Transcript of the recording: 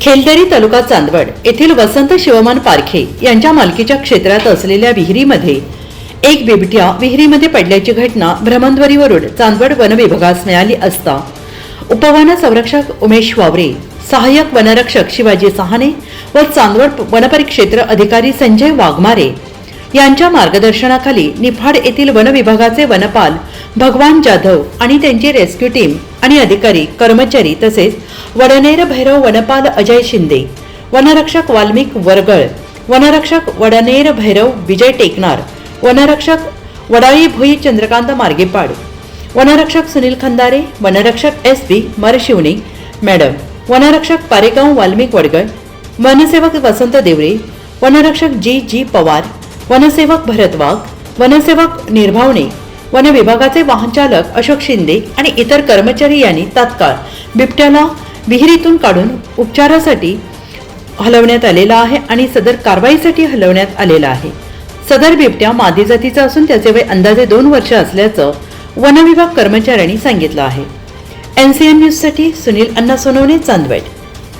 खेलदरी तालुका चांदवड येथील वसंत शिवमान पारखे यांच्या मालकीच्या क्षेत्रात असलेल्या विहिरीमध्ये एक बिबट्या विहिरीमध्ये पडल्याची घटना भ्रमणध्वरीवरून चांदवड वन विभागास मिळाली असता उपवन संरक्षक उमेश वावरे सहाय्यक वनरक्षक शिवाजी सहाने व चांदवड वनपरिक्षेत्र अधिकारी संजय वाघमारे यांच्या मार्गदर्शनाखाली निफाड येथील वन विभागाचे वनपाल भगवान जाधव आणि त्यांची रेस्क्यू टीम आणि अधिकारी कर्मचारी तसेच वडनेर भैरव वनपाल अजय शिंदे वनरक्षक वाल्मिक वरगळ वनरक्षक वडनेर भैरव विजय टेकनार वनरक्षक वडाळी भुई चंद्रकांत मार्गेपाड वनरक्षक सुनील खंदारे वनरक्षक एस बी मरशिवणे मॅडम वनरक्षक पारेगाव वाल्मिक वडगळ वनसेवक वसंत देवरे वनरक्षक जी जी पवार वनसेवक भरत वाघ वनसेवक निर्भावणे वन विभागाचे वाहनचालक अशोक शिंदे आणि इतर कर्मचारी यांनी तात्काळ बिबट्याला विहिरीतून काढून उपचारासाठी हलवण्यात आलेला आहे आणि सदर कारवाईसाठी हलवण्यात आलेला आहे. सदर बिबट्या मादी जातीचा असून त्याचे वय अंदाजे दोन वर्ष असल्याचं वनविभाग कर्मचाऱ्यांनी सांगितलं आहे. एन सी एन न्यूजसाठी सुनील अण्णा सोनवणे चांदवड.